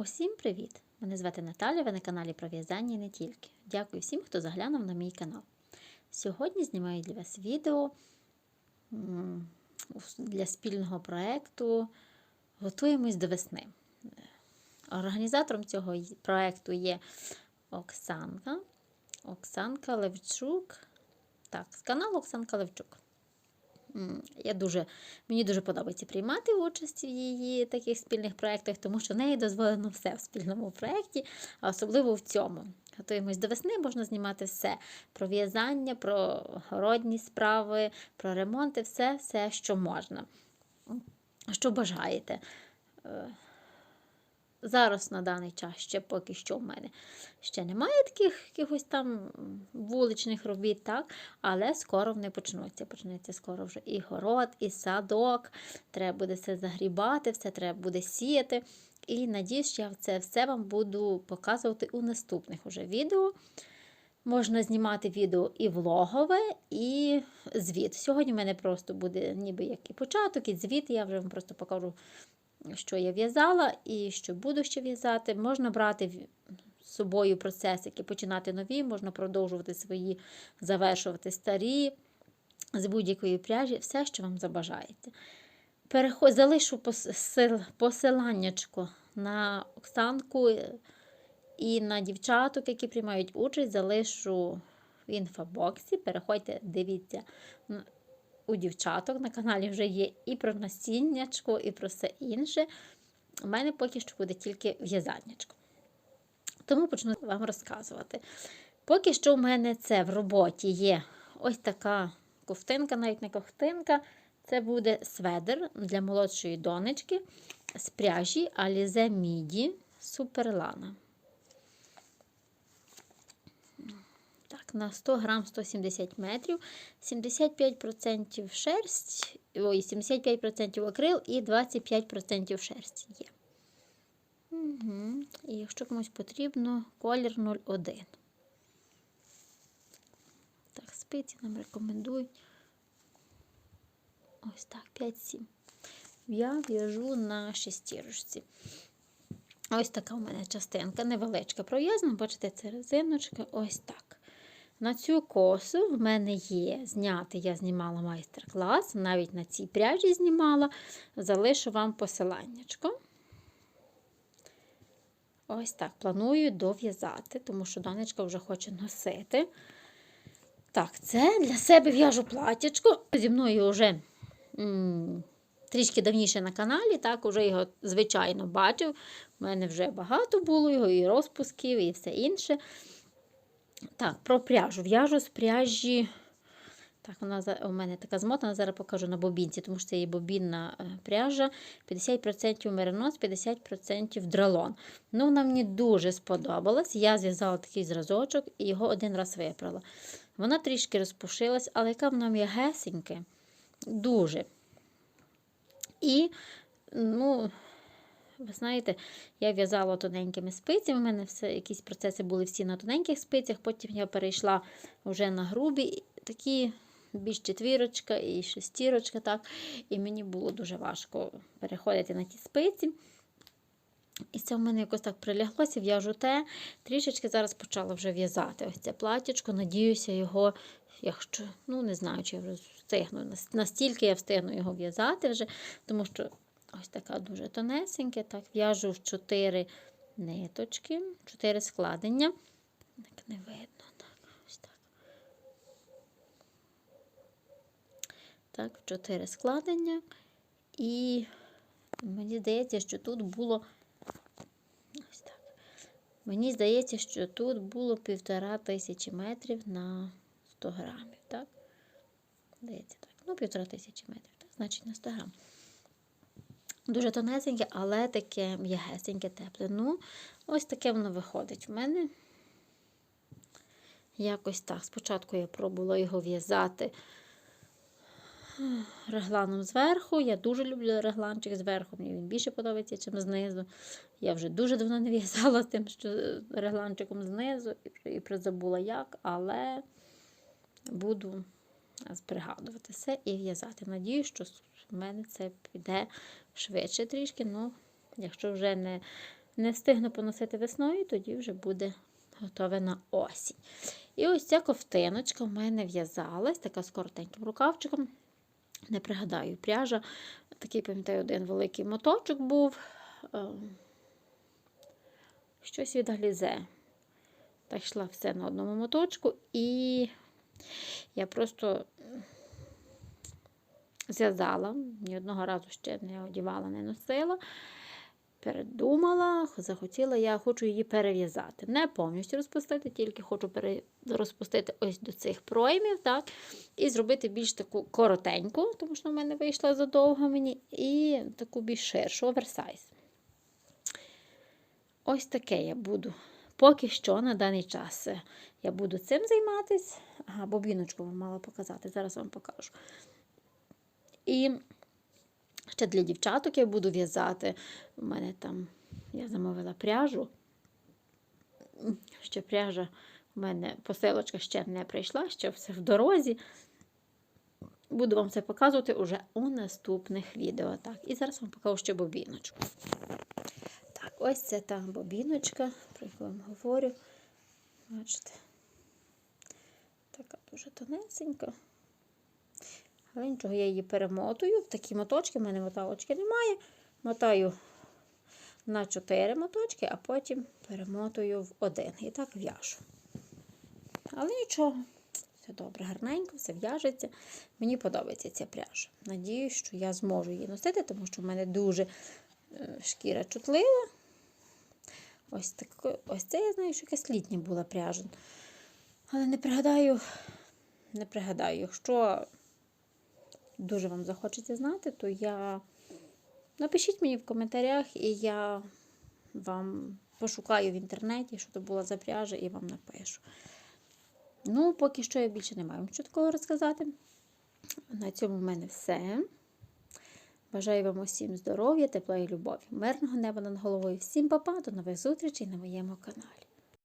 Усім привіт! Мене звати Наталя, ви на каналі про в'язання і не тільки. Дякую всім, хто заглянув на мій канал. Сьогодні знімаю для вас відео для спільного проєкту Готуємось до весни. Організатором цього проєкту є Оксанка. Оксанка Левчук. Так, з каналу Оксанка Левчук. Я дуже, мені дуже подобається приймати участь в її таких спільних проєктах, тому що в неї дозволено все в спільному проєкті, а особливо в цьому. Готуємось до весни, можна знімати все про в'язання, про городні справи, про ремонти, все, все, що можна. Що бажаєте. Зараз на даний час ще поки що в мене ще немає таких якихось там вуличних робіт, так? але скоро вони почнуться. Почнеться скоро вже і город, і садок. Треба буде все загрібати, все треба буде сіяти. І надіюсь, що я це все вам буду показувати у наступних уже відео. Можна знімати відео і влогове, і звіт. Сьогодні в мене просто буде ніби як і початок, і звіт. Я вже вам просто покажу, що я в'язала і що буду ще в'язати. Можна брати з собою процесики, починати нові, можна продовжувати свої, завершувати старі з будь-якої пряжі, все, що вам забажаєте. Переход... Залишу посил... посиланнячко на Оксанку е, і на дівчаток, які приймають участь, залишу в інфобоксі. Переходьте, дивіться. У дівчаток на каналі вже є і про насіннячко, і про все інше. У мене поки що буде тільки в'язаннячко. Тому почну вам розказувати. Поки що в мене це в роботі є ось така ковтинка, навіть не ковтинка. Це буде сведер для молодшої донечки з пряжі Midi Superlana. Так, на 100 грам 170 метрів, 75% шерсть, ой, 75% акрил і 25% шерсті є. Угу. І якщо комусь потрібно, колір 01. Так, спиці нам рекомендують. Ось так, 5-7. Я в'яжу на шестірочці. Ось така у мене частинка, невеличка пров'язана. Бачите, це резиночка. Ось так. На цю косу в мене є зняти, я знімала майстер-клас, навіть на цій пряжі знімала. Залишу вам посиланнячко. Ось так. Планую дов'язати, тому що донечка вже хоче носити. Так, це для себе в'яжу платячко. Зі мною вже трішки давніше на каналі, так, уже його, звичайно, бачив. У мене вже багато було його, і розпусків, і все інше. Так, про пряжу. В'яжу з пряжі. Так, вона у мене така змотана, зараз покажу на бобінці, тому що це є бобінна е, пряжа. 50% меринос, 50% дралон. Ну, вона мені дуже сподобалась. Я зв'язала такий зразочок і його один раз випрала. Вона трішки розпушилась, але яка вона м'ягесенька. Дуже. І, ну, ви знаєте, я в'язала тоненькими спицями. У мене все, якісь процеси були всі на тоненьких спицях, потім я перейшла вже на грубі, такі більш четвірочка і шестірочка. так. І мені було дуже важко переходити на ті спиці. І це в мене якось так приляглося, в'яжу те. Трішечки зараз почала вже в'язати ось це платічко. Надіюся, його, якщо, ну не знаю, чи я вже встигну. Настільки я встигну його в'язати вже, тому що ось така дуже тонесенька. Так, в'яжу в 4 ниточки, 4 складення. Так не видно. Так, ось так. Так, в 4 складення. І мені здається, що тут було. Ось так. Мені здається, що тут було півтора тисячі метрів на 100 грамів, так? Здається, так. Ну, півтора тисячі метрів, так? Значить, на 100 грам. Дуже тонесеньке, але таке м'ягесеньке, тепле. Ну, ось таке воно виходить в мене. Якось так. Спочатку я пробувала його в'язати регланом зверху. Я дуже люблю регланчик зверху, мені він більше подобається, ніж знизу. Я вже дуже давно не в'язала з тим, що регланчиком знизу, і призабула як, але буду пригадувати все і в'язати. Надію, що в мене це піде швидше трішки. Ну, якщо вже не Не встигну поносити весною, тоді вже буде готове на осінь. І ось ця ковтиночка в мене в'язалась, така з коротеньким рукавчиком. Не пригадаю, пряжа. Такий, пам'ятаю, один великий моточок був. е, Щось від Глізе. Так йшла все на одному моточку, і я просто зв'язала, ні одного разу ще не одівала, не носила. Передумала, захотіла, я хочу її перев'язати. Не повністю розпустити, тільки хочу пере... розпустити ось до цих проймів, так, і зробити більш таку коротеньку, тому що в мене вийшла задовго мені, і таку більш ширшу, оверсайз. Ось таке я буду. Поки що на даний час я буду цим займатися. Ага, бобіночку вам мала показати, зараз вам покажу. І ще для дівчаток я буду в'язати. У мене там я замовила пряжу. Ще пряжа у мене посилочка ще не прийшла, ще все в дорозі. Буду вам це показувати уже у наступних відео. Так, і зараз вам покажу ще бобіночку. Так, ось це та бобіночка, про яку вам говорю. Бачите, така дуже тонесенька. Але нічого, я її перемотую. В такі моточки, в мене моталочки немає. Мотаю на 4 моточки, а потім перемотую в один. І так в'яжу. Але нічого, все добре, гарненько, все в'яжеться. Мені подобається ця пряжа. Надіюсь, що я зможу її носити, тому що в мене дуже е, шкіра чутлива. Ось, так, ось це я знаю, що якась літня була пряжа. Але не пригадаю, не пригадаю, якщо дуже вам захочеться знати, то я напишіть мені в коментарях, і я вам пошукаю в інтернеті, що це була за пряжа, і вам напишу. Ну, поки що я більше не маю що такого розказати. На цьому в мене все. Бажаю вам усім здоров'я, тепла і любові, мирного неба над головою. Всім па-па, до нових зустрічей на моєму каналі.